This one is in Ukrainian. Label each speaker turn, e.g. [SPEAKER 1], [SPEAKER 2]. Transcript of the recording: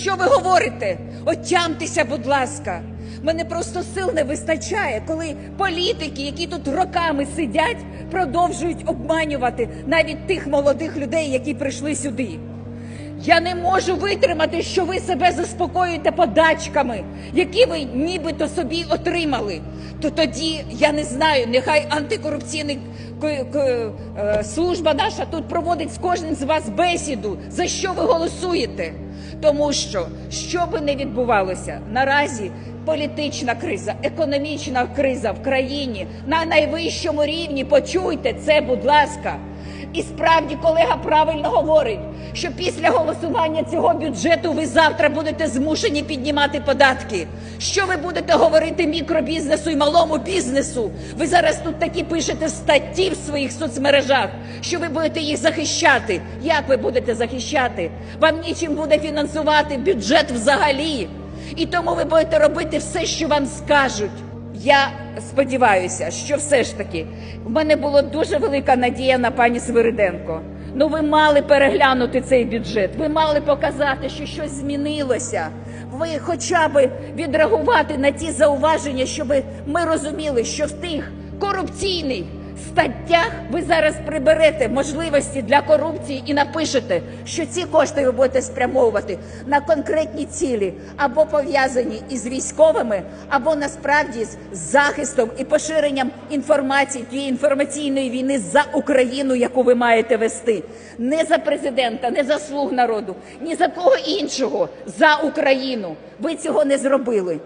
[SPEAKER 1] що ви говорите? Отямтеся, будь ласка. Мене просто сил не вистачає, коли політики, які тут роками сидять, продовжують обманювати навіть тих молодих людей, які прийшли сюди. Я не можу витримати, що ви себе заспокоюєте подачками, які ви нібито собі отримали. То тоді я не знаю, нехай антикорупційний е, служба наша тут проводить з кожним з вас бесіду, за що ви голосуєте. Тому що що би не відбувалося наразі. Політична криза, економічна криза в країні на найвищому рівні. Почуйте це, будь ласка. І справді колега правильно говорить, що після голосування цього бюджету ви завтра будете змушені піднімати податки. Що ви будете говорити мікробізнесу і малому бізнесу? Ви зараз тут такі пишете статті в своїх соцмережах, що ви будете їх захищати. Як ви будете захищати? Вам нічим буде фінансувати бюджет взагалі. І тому ви будете робити все, що вам скажуть. Я сподіваюся, що все ж таки в мене була дуже велика надія на пані Свириденко. Ну, ви мали переглянути цей бюджет. Ви мали показати, що щось змінилося. Ви хоча б відреагувати на ті зауваження, щоб ми розуміли, що в тих корупційних статтях ви зараз приберете можливості для корупції і напишете, що ці кошти ви будете спрямовувати на конкретні цілі або пов'язані із військовими, або насправді з захистом і поширенням інформації тієї інформаційної війни за Україну, яку ви маєте вести, не за президента, не за слуг народу, ні за кого іншого за Україну. Ви цього не зробили.